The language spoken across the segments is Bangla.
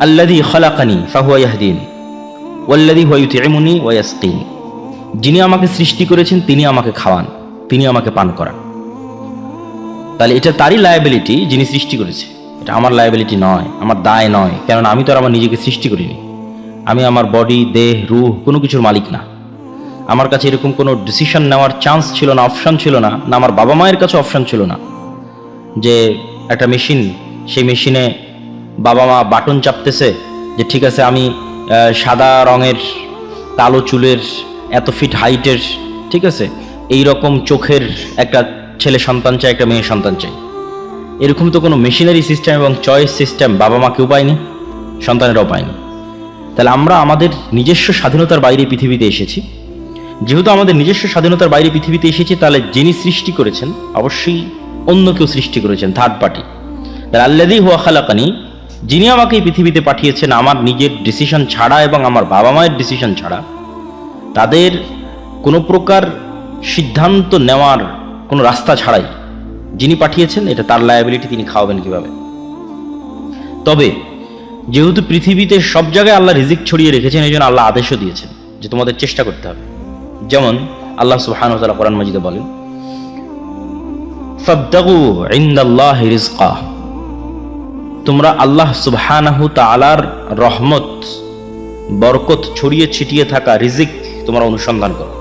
আল্লাদি খলাকানি, ফাহুয়া ইয়াহদিন ওয়াল্লাদি হুয়া ইউতিমুনি ওয়া ইয়াসকিন। যিনি আমাকে সৃষ্টি করেছেন, তিনি আমাকে খাওয়ান, তিনি আমাকে পান করান। তাহলে এটা তারই লায়াবিলিটি যিনি সৃষ্টি করেছে। এটা আমার লায়াবিলিটি নয়, আমার দায় নয়, কেননা আমি তো আর আমার নিজেকে সৃষ্টি করিনি। আমি আমার বডি দেহ, রুহ, কোনো কিছুর মালিক না। আমার কাছে এরকম কোনো ডিসিশন নেওয়ার চান্স ছিল না অপশান ছিল না না আমার বাবা মায়ের কাছে অপশান ছিল না। যে একটা মেশিন সেই মেশিনে বাবা মা বাটন চাপতেছে যে, ঠিক আছে, আমি সাদা রঙের, কালো চুলের, এত ফিট হাইটের ঠিক আছে এই রকম চোখের একটা ছেলে সন্তান চাই, একটা মেয়ে সন্তান চাই। এরকম তো কোনো মেশিনারি সিস্টেম এবং চয়েস সিস্টেম বাবা মা কেউ পায়নি সন্তানেরাও পায়নি তাহলে আমরা আমাদের নিজস্ব স্বাধীনতার বাইরে পৃথিবীতে এসেছি। যেহেতু আমাদের নিজস্ব স্বাধীনতার বাইরে পৃথিবীতে এসেছি, তাহলে যিনি সৃষ্টি করেছেন, অবশ্যই অন্য কেউ সৃষ্টি করেছেন থার্ড পার্টি তাহলে আল্লাদি হুয়া খালাকানি যিনি আমাকে এই পৃথিবীতে পাঠিয়েছেন আমার নিজের ডিসিশন ছাড়া এবং আমার বাবা মায়ের ডিসিশন ছাড়া, তাদের কোনো প্রকার সিদ্ধান্ত নেওয়ার কোনো রাস্তা ছাড়াই যিনি পাঠিয়েছেন, এটা তার লায়াবিলিটি তিনি খাওয়াবেন কীভাবে? তবে যেহেতু পৃথিবীতে সব জায়গায় আল্লাহ রিজিক ছড়িয়ে রেখেছেন, এই জন্য আল্লাহ আদেশও দিয়েছেন যে তোমাদের চেষ্টা করতে হবে। যেমন আল্লাহ তাআলা কোরআন মাজিদে বলেন তোমরা আল্লাহ সুবহানাহু তাআলার রহমত, বরকত, ছড়িয়ে ছিটিয়ে থাকা রিজিক তোমরা অনুসন্ধান করো।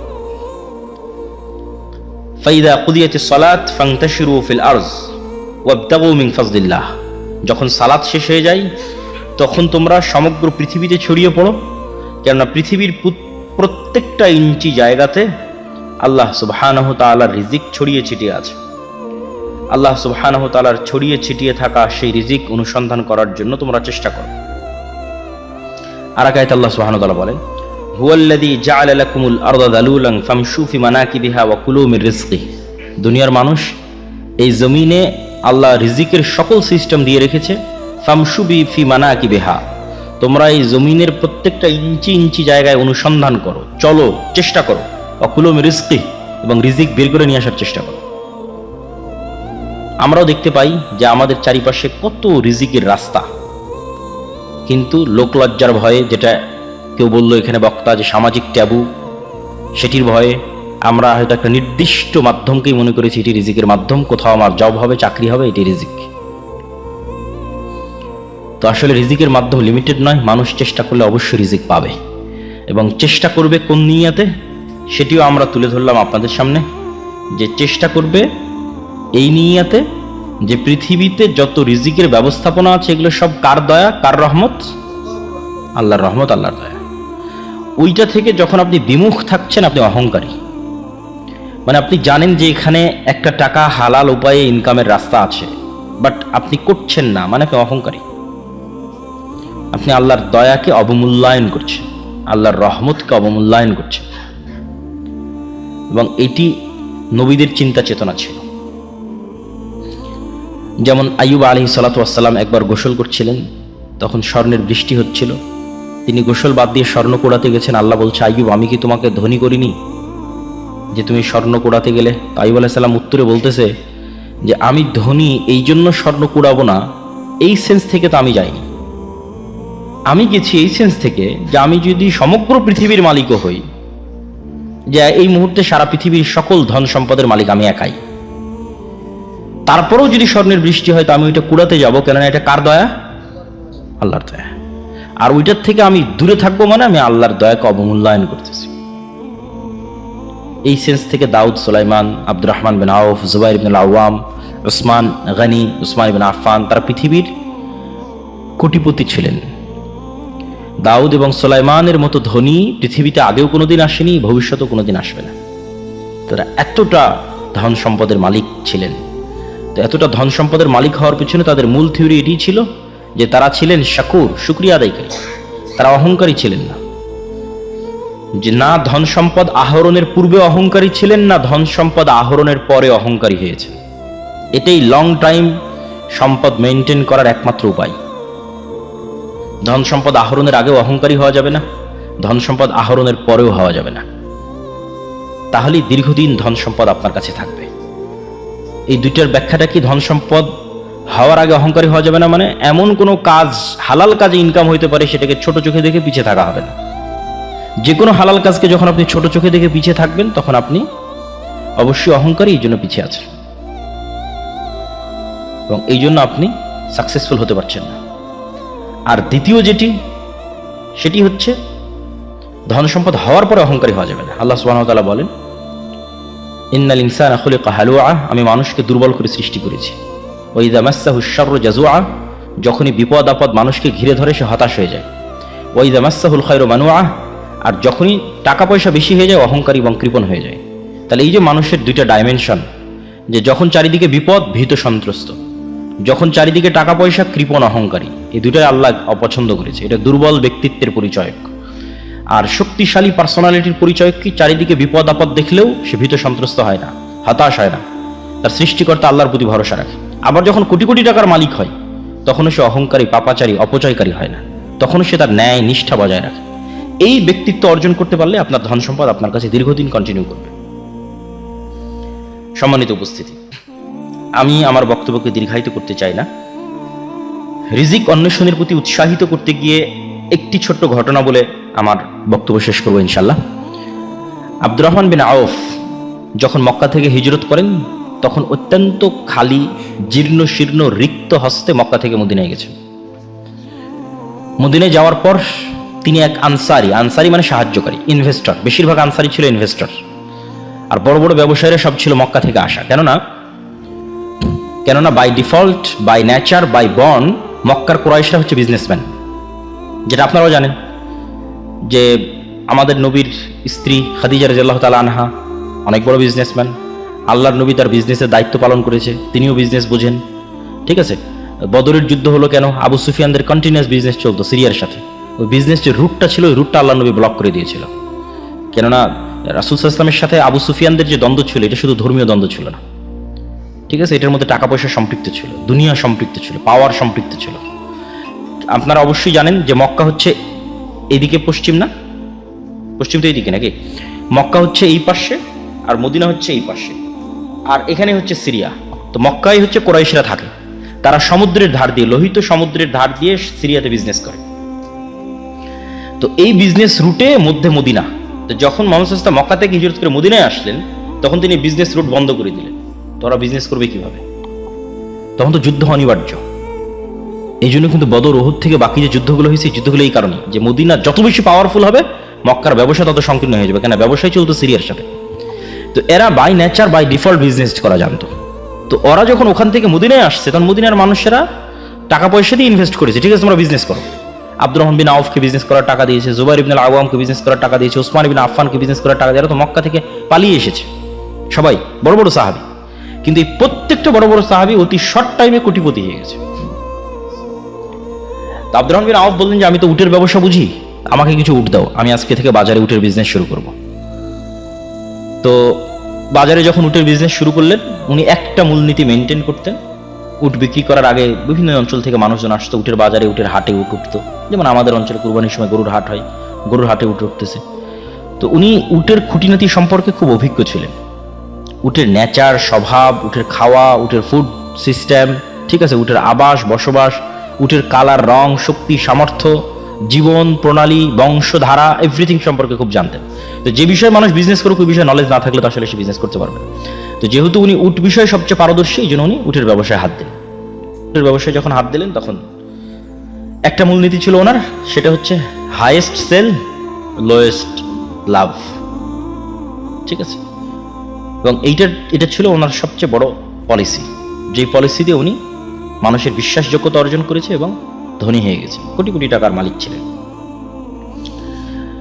ফাইদা কুদিয়াতি সালাত ফাংতাশিরু ফিল আরজ ওয়াবতাগু মিন ফাজলিল্লাহ। যখন সালাত শেষ হয়ে যায়, তখন তোমরা সমগ্র পৃথিবীতে ছড়িয়ে পড়ো, কেননা পৃথিবীর প্রত্যেকটা ইঞ্চি জায়গাতে আল্লাহ সুবহানাহ তাআলার রিজিক ছড়িয়ে ছিটিয়ে আছে। আল্লাহ সুবহানাহ তাআলার ছড়িয়ে ছিটিয়ে থাকা সেই রিজিক অনুসন্ধান করার জন্য তোমরা চেষ্টা করো। আর এক আল্লাহ সুবহানাহু তাআলা বলেন, হুয়াল্লাযী জাআলা লাকুমুল আরদা দালুলান ফামশু ফি মানাকিবিহা ওয়া কুলু মির দুনিয়ার মানুষ এই জমিনে আল্লাহ রিজিকের সকল সিস্টেম দিয়ে রেখেছে, ফামশু বি ফি মানাকিবিহা। তোমরা এই জমিনের প্রত্যেকটা ইঞ্চি ইঞ্চি জায়গায় অনুসন্ধান করো, চলো, চেষ্টা করো। কুলু মির এবং রিজিক বের করে নিয়ে আসার চেষ্টা করো। আমরাও দেখতে পাই যে আমাদের চারিপাশে কত রিজিকের রাস্তা। কিন্তু লোকলজ্জার ভয়ে যেটা কেউ বলল এখানে বক্তা যে সামাজিক ট্যাবু, সেটির ভয়ে আমরা হয়তো একটা নির্দিষ্ট মাধ্যমকেই মনে করেছি এটি রিজিকের মাধ্যম, কোথাও আমার জব হবে, চাকরি হবে, এটি রিজিক। তো আসলে রিজিকের মাধ্যম লিমিটেড নয়, মানুষ চেষ্টা করলে অবশ্যই রিজিক পাবে। এবং চেষ্টা করবে কোন নিয়াতে, সেটিও আমরা তুলে ধরলাম আপনাদের সামনে, যে চেষ্টা করবে এই নিয়াতে যে পৃথিবীতে যত রিজিকের ব্যবস্থাপনা আছে, এগুলো সব কার দয়া, কার রহমত? আল্লাহর রহমত, আল্লাহর দয়া। ওইটা থেকে যখন আপনি বিমুখ থাকছেন, আপনি অহংকারী। মানে আপনি জানেন যে এখানে একটা টাকা হালাল উপায়ে ইনকামের রাস্তা আছে বাট আপনি করছেন না মানে আপনি অহংকারী। আপনি আল্লাহর দয়াকে অবমূল্যায়ন করছেন, আল্লাহর রহমতকে অবমূল্যায়ন করছেন। এবং এটি নবীদের চিন্তা চেতনা ছিল। যেমন আইয়ুব আলী সালাতাম একবার গোসল করছিলেন, তখন স্বর্ণের বৃষ্টি হচ্ছিল। তিনি গোসল বাদ দিয়ে স্বর্ণ কোড়াতে গেছেন। আল্লাহ বলছে আয়ুব আমি কি তোমাকে ধনী করিনি? যে তুমি স্বর্ণ কোড়াতে গেলে? তো আইব আলাইসাল্লাম উত্তরে বলতেছে যে, আমি ধনী, এই জন্য স্বর্ণ কুড়াবো না। এই সেন্স থেকে তো আমি যাইনি। আমি গেছি এই সেন্স থেকে যে, আমি যদি সমগ্র পৃথিবীর মালিকও হই, যে, এই মুহূর্তে সারা পৃথিবীর সকল ধন সম্পদের মালিক আমি একাই। তারপরেও যদি স্বর্ণের বৃষ্টি হয়, তো আমি ওইটা কুড়াতে যাব। কেননা এটা কার দয়া? আল্লাহর দয়া। আর ওইটার থেকে আমি দূরে থাকব মানে আমি আল্লাহর দয়াকে অবমূল্যায়ন করতেছি। এই সেন্স থেকে দাউদ, সুলাইমান, আব্দুর রহমান বিন আউফ, জুবাইর বিন আওয়াম উসমান গানি, উসমান বিন আফান তারা পৃথিবীর কোটিপতি ছিলেন। দাউদ এবং সুলাইমানের মতো ধনী পৃথিবীতে আগেও কোনোদিন আসেনি, ভবিষ্যতেও কোনোদিন আসবে না। তারা এতটা ধন সম্পদের মালিক ছিলেন। তো এতটা ধন সম্পদের মালিক হওয়ার পিছনে তাদের মূল থিওরি এটিই ছিল যে তারা ছিলেন শাকুর, শুক্রিয়া আদায়কারী তারা অহংকারী ছিলেন না। যে না ধন সম্পদ আহরণের পূর্বে অহংকারী ছিলেন, না ধন সম্পদ আহরণের পরে অহংকারী হয়েছে। এটাই লং টাইম সম্পদ মেনটেন করার একমাত্র উপায়। ধন সম্পদ আহরণের আগেও অহংকারী হওয়া যাবে না, ধন সম্পদ আহরণের পরেও হওয়া যাবে না। তাহলেই দীর্ঘদিন ধন সম্পদ আপনার কাছে থাকবে। এই দুইটার ব্যাখ্যাটা কি ধন সম্পদ হওয়ার আগে অহংকারী হওয়া যাবে না? মানে এমন কোনো কাজ, হালাল কাজে ইনকাম হইতে পারে সেটাকে ছোট চোখে দেখে পিছিয়ে থাকা হবে না। যে কোনো হালাল কাজকে যখন আপনি ছোট চোখে দেখে পিছিয়ে থাকবেন, তখন আপনি অবশ্যই অহংকারী এই জন্য পিছিয়ে আছেন। এবং এই জন্য আপনি সাকসেসফুল হতে পারছেন না। আর দ্বিতীয় যেটি, সেটি হচ্ছে ধন সম্পদ হওয়ার পরে অহংকারী হওয়া যাবে না। আল্লাহ তাআলা বলেন ইন্নাল ইনসানা খুলিকা হালুআ আমি মানুষকে দুর্বল করে সৃষ্টি করেছি। ওই দামাসাহু শাররু জাজুআ যখনই বিপদ আপদ মানুষকে ঘিরে ধরে সে হতাশ হয়ে যায়। ওই দামাসাহুল খায়রু মানুআ, আর যখনই টাকা পয়সা বেশি হয়ে যায়, অহংকারী এবং কৃপণ হয়ে যায়। তাহলে এই যে মানুষের দুইটা ডাইমেনশন যে যখন চারিদিকে বিপদ, ভীত, সন্ত্রস্ত। যখন চারিদিকে টাকা পয়সা কৃপণ, অহংকারী, এই দুটাই আল্লাহ অপছন্দ করেছে। এটা দুর্বল ব্যক্তিত্বের পরিচয়ক আর শক্তিশালী পার্সোনালিটির পরিচয় কি চারিদিকে বিপদ আপদ দেখলেও সে ভীত সন্ত্রস্ত হয় না, হতাশ হয় না। তার সৃষ্টিকর্তা আল্লাহর প্রতি ভরসা রাখে। আবার যখন কোটি কোটি টাকার মালিক হয়, তখনও সে অহংকারী, পাপাচারী, অপচয়কারী হয় না। তখনও সে তার ন্যায়, নিষ্ঠা বজায় রাখে। এই ব্যক্তিত্ব অর্জন করতে পারলে আপনার ধন সম্পদ আপনার কাছে দীর্ঘদিন কন্টিনিউ করবে। সম্মানিত উপস্থিতি, আমি আমার বক্তব্যকে দীর্ঘায়িত করতে চাই না। রিজিক অন্বেষণের প্রতি উৎসাহিত করতে গিয়ে একটি ছোট্ট ঘটনা বলে আমার বক্তব্য শেষ করব ইনশাল্লাহ আব্দুর রহমান বিন আউফ যখন মক্কা থেকে হিজরত করেন, তখন অত্যন্ত খালি, জীর্ণ, শীর্ণ, রিক্ত হস্তে মক্কা থেকে মদিনায় গেছেন। মদিনায় যাওয়ার পর তিনি এক আনসারি আনসারি মানে সাহায্যকারী ইনভেস্টর বেশিরভাগ আনসারি ছিল ইনভেস্টর আর বড় বড় ব্যবসায়ীরা সব ছিল মক্কা থেকে আসা। কেননা কেননা by default by nature by born মক্কার কোরাইশরা হচ্ছে বিজনেসম্যান যেটা আপনারাও জানেন। যে আমাদের নবীর স্ত্রী খাদিজা রাজিয়াল্লাহ তালা আনহা, অনেক বড় বিজনেসম্যান আল্লাহর নবী তার বিজনেসের দায়িত্ব পালন করেছে, তিনিও বিজনেস বোঝেন। ঠিক আছে? বদরের যুদ্ধ হলো কেন? আবু সুফিয়ানদের কন্টিনিউয়াস বিজনেস চলতো সিরিয়ার সাথে। ওই বিজনেস যে রুটটা ছিল, ওই রুটটা আল্লাহ নবী ব্লক করে দিয়েছিল। কেননা, রাসুল ইসলামের সাথে আবু সুফিয়ানদের যে দ্বন্দ্ব ছিল, এটা শুধু ধর্মীয় দ্বন্দ্ব ছিল না। ঠিক আছে? এটার মধ্যে টাকা পয়সা সম্পৃক্ত ছিল, দুনিয়া সম্পৃক্ত ছিল পাওয়ার সম্পৃক্ত ছিল। আপনারা অবশ্যই জানেন যে মক্কা হচ্ছে এদিকে পশ্চিম না? পশ্চিম তো এইদিকে নাকি? মক্কা হচ্ছে এই পাশে আর মদিনা হচ্ছে এই পাশে। আর এখানে হচ্ছে সিরিয়া। তো মক্কায় হচ্ছে কোরাইশরা থাকে। তারা সমুদ্রের ধার দিয়ে, লোহিত সমুদ্রের ধার দিয়ে সিরিয়াতে বিজনেস করে। তো এই বিজনেস রুটে মধ্যে মদিনা। তো যখন সাল্লাম মক্কা থেকে হিজরত করে মদিনায় আসলেন, তখন তিনি বিজনেস রুট বন্ধ করে দিলেন। তো ওরা বিজনেস করবে কীভাবে? তখন তো যুদ্ধ অনিবার্য। এই জন্য কিন্তু বদর ওহুদ থেকে বাকি যে যুদ্ধগুলো হয়েছে যুদ্ধগুলো এই কারণে যে মদিনা যত বেশি পাওয়ারফুল হবে, মক্কার ব্যবসা তত সংকীর্ণ হয়ে যাবে। কেন? ব্যবসায় চলতো সিরিয়ার সাথে। তো এরা by nature by default business করা জানতো। তো ওরা যখন ওখান থেকে মদিনায় আসছে, তখন মদিনার মানুষেরা টাকা পয়সা দিয়ে ইনভেস্ট করেছে। ঠিক আছে, তোমরা বিজনেস করো। আব্দুর রহমান বিন আউফকে বিজনেস করার টাকা দিয়েছে, জুবাইর ইবিন আওয়ামকে বিজনেস করার টাকা দিয়েছে, ওসমান ইবিন আফফানকে বিজনেস করার টাকা দিয়ে তো মক্কা থেকে পালিয়ে এসেছে। সবাই, বড় বড় সাহাবি। কিন্তু এই প্রত্যেকটা বড় বড় সাহাবি অতি শর্ট টাইমে কোটিপতি হয়ে গেছে। তো আব্দুর বললেন যে, আমি তো উটের ব্যবসা বুঝি। আমাকে কিছু উট দাও। আমি আজকে থেকে বাজারে উটের বিজনেস শুরু করব। তো বাজারে যখন উটের বিজনেস শুরু করলেন, উনি একটা মূলনীতি মেনটেন করতেন। উট বিক্রি করার আগে বিভিন্ন অঞ্চল থেকে মানুষজন আসতো, উটের বাজারে উটের হাটে উট উঠতো। যেমন আমাদের অঞ্চলে কুরবানির সময় গরুর হাট হয়, গরুর হাটে উট উঠতেছে। তো উনি উটের খুঁটিনাতি সম্পর্কে খুব অভিজ্ঞ ছিলেন। উটের নেচার স্বভাব, উটের খাওয়া, উটের ফুড সিস্টেম ঠিক আছে, উটের আবাস, বসবাস উটের কালার, রং, শক্তি, সামর্থ্য, জীবন, প্রণালী, বংশধারা এভরিথিং সম্পর্কে খুব জানতেন। তো যে বিষয়ে মানুষ বিজনেস করুক, ওই বিষয়ে নলেজ না থাকলে তো আসলে সে বিজনেস করতে পারবে তো যেহেতু উনি উট বিষয়ে সবচেয়ে পারদর্শী, এই জন্য উনি উটের ব্যবসায় হাত দিলেন। উটের ব্যবসায় যখন হাত দিলেন, তখন একটা মূলনীতি ছিল ওনার, সেটা হচ্ছে হাইয়েস্ট সেল লোয়েস্ট লাভ। ঠিক আছে? এবং এইটা এটা ছিল ওনার সবচেয়ে বড় পলিসি যে পলিসি দিয়ে উনি মানুষের বিশ্বাসযোগ্যতা অর্জন করেছে এবং ধনী হয়ে গেছে। কোটি কোটি টাকার মালিক ছিলেন।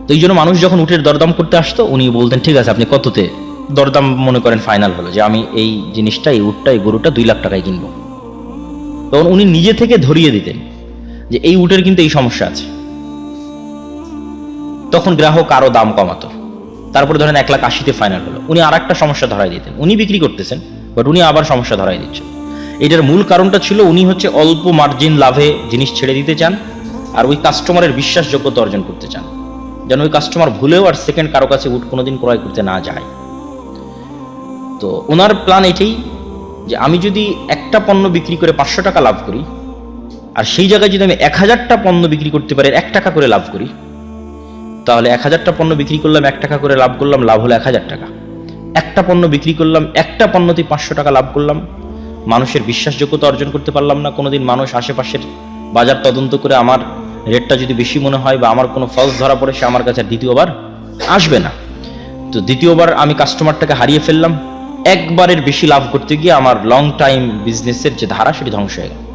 তো এই জন্য মানুষ যখন উটের দরদাম করতে আসতো, উনি বলতেন, ঠিক আছে, আপনি কততে? দরদাম মনে করেন ফাইনাল হলো যে, আমি এই জিনিসটা, এই উটটা, এই গরুটা দুই লাখ টাকায় কিনবো। তখন উনি নিজে থেকে ধরিয়ে দিতেন যে, এই উটের কিন্তু এই সমস্যা আছে। তখন গ্রাহক আরও দাম কমাতো। তারপরে ধরেন এক লাখ আশিতে ফাইনাল হলো। উনি আর একটা সমস্যা ধরাই দিতেন। উনি বিক্রি করতেছেন, বাট উনি আবার সমস্যা ধরাই দিচ্ছেন। এটার মূল কারণটা ছিল উনি হচ্ছে অল্প মার্জিন লাভে জিনিস ছেড়ে দিতে চান আর ওই কাস্টমারের বিশ্বাসযোগ্যতা অর্জন করতে চান। যেন ওই কাস্টমার ভুলেও আর সেকেন্ড কারও কাছে উট কোনোদিন ক্রয় করতে না যায়। তো ওনার প্ল্যান এটাই যে আমি যদি একটা পণ্য বিক্রি করে পাঁচশো টাকা লাভ করি, আর সেই জায়গায় যদি আমি এক হাজারটা পণ্য বিক্রি করতে পারি, এক টাকা করে লাভ করি, তাহলে এক হাজারটা পণ্য বিক্রি করলাম, এক টাকা করে লাভ করলাম, লাভ হলো এক হাজার টাকা। একটা পণ্য বিক্রি করলাম, একটা পণ্যতে পাঁচশো টাকা লাভ করলাম মানুষের বিশ্বাসযোগ্যতা অর্জন করতে পারলাম না, কোনোদিন মানুষ আশেপাশের বাজার তদন্ত করে আমার রেটটা যদি বেশি মনে হয় বা আমার কোনো ফলস ধরা পড়ে, সে আমার কাছে দ্বিতীয়বার আসবে না। তো দ্বিতীয়বার আমি কাস্টমারটাকে হারিয়ে ফেললাম। একবারের বেশি লাভ করতে গিয়ে আমার লং টাইম বিজনেসের যে ধারা, সেটি ধ্বংস হয়ে গেল।